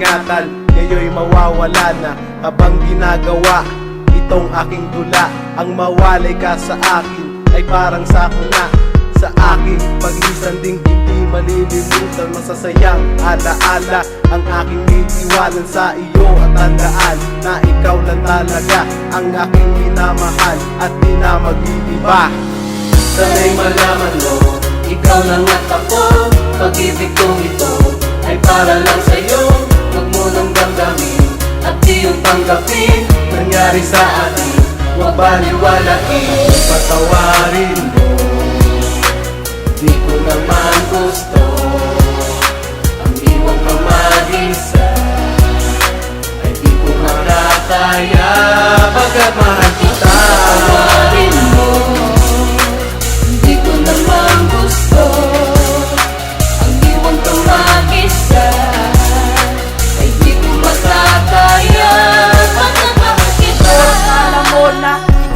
ingatan Ngayoy mawawala na Habang ginagawa Itong aking dula. Ang mawalay ka sa akin Ay parang sako na Sa akin. Paglisan ding hindi malilimutan Masasayang alaala Ang aking iniwanan sa iyo. At tandaan na ikaw lang talaga Ang aking minamahal At di na mag-iiba. Sana'y malaman mo Ikaw lang at ako. Pag-ibig kong ito para lang sa'yo. Huwag mo nang damdamin At di yung tanggapin. Nangyari sa atin Huwag baliwalain Patawarin mo. Di ko naman gusto. Ang iwan ka mag-isa Ay di ko makakaya Pagkat mahal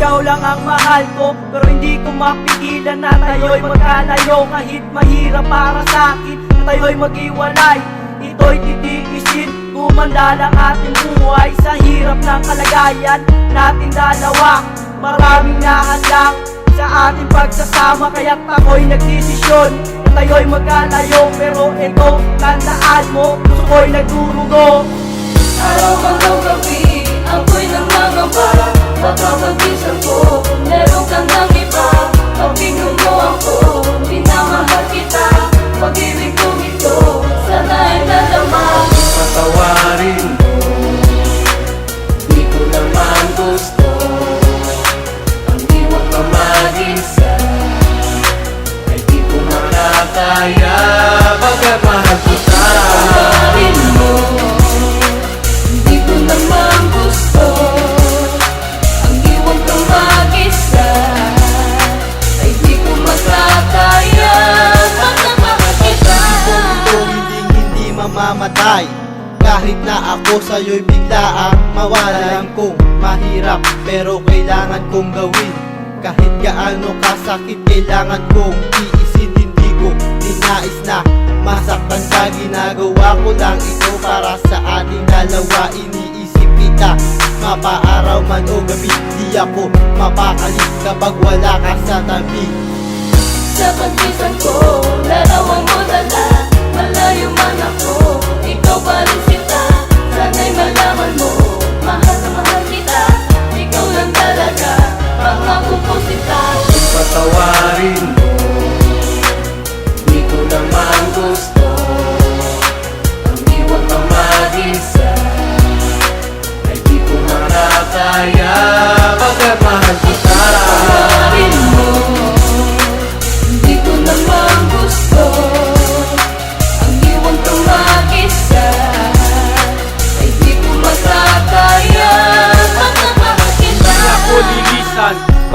ikaw lang ang mahal ko Pero hindi ko mapigilan na tayo'y magkalayo Kahit mahirap para sa akin na tayo'y mag-iwalay Ito'y titiisin. Gumanda lang ating buhay Sa hirap ng kalagayan nating dalawa. Maraming nahadlang sa ating pagsasama Kaya't ako'y nagdesisyon. Na tayo'y magkalayo Pero ito, tandaan mo Gusto ko'y nagdurugo. Araw-araw gabi Ako'y nangangamba Baka magising ko. Kung meron kang ng iba Pabigyan mo ako. Minamahal kita Pag-ibig kong ito. Sana'y nadama. Patawarin. Mo Di ko naman gusto. Ang iwan ka mag-isa Ay di ko makakaya ako sa'yo'y biglaang mawala Alam kong mahirap pero kailangan kong gawin. Kahit gaano kasakit kailangan kong tiisin Hindi ko ninais na masaktan ka Ginagawa ko lang ito para sa ating dalawa. Iniisip kita mapaaraw man o gabi Di ako mapakalis kapag wala ka sa tabi. Sa pagbisan ko Larawan mo dala Malayo man ako Ikaw pa rin sita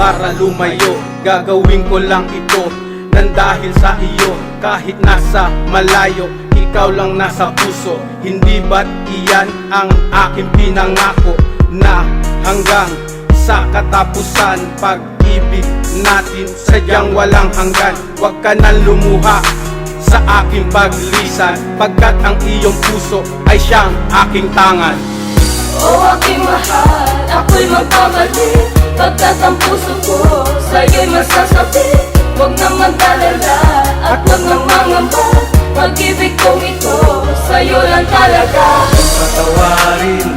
para lumayo. Gagawin ko lang ito Nang dahil sa iyo. Kahit nasa malayo Ikaw lang nasa puso. Hindi ba't iyan ang aking pinangako Na hanggang sa katapusan? Pag-ibig natin sadyang walang hanggan. Huwag ka nang lumuha sa aking paglisan Pagkat ang iyong puso ay siyang aking tangan. O aking mahal, ako'y magpabalik Pagkat ang puso ko sa'yo'y masasabi Huwag naman talala at huwag nang mangamba. Pag-ibig kong ito sa'yo lang talaga. Patawarin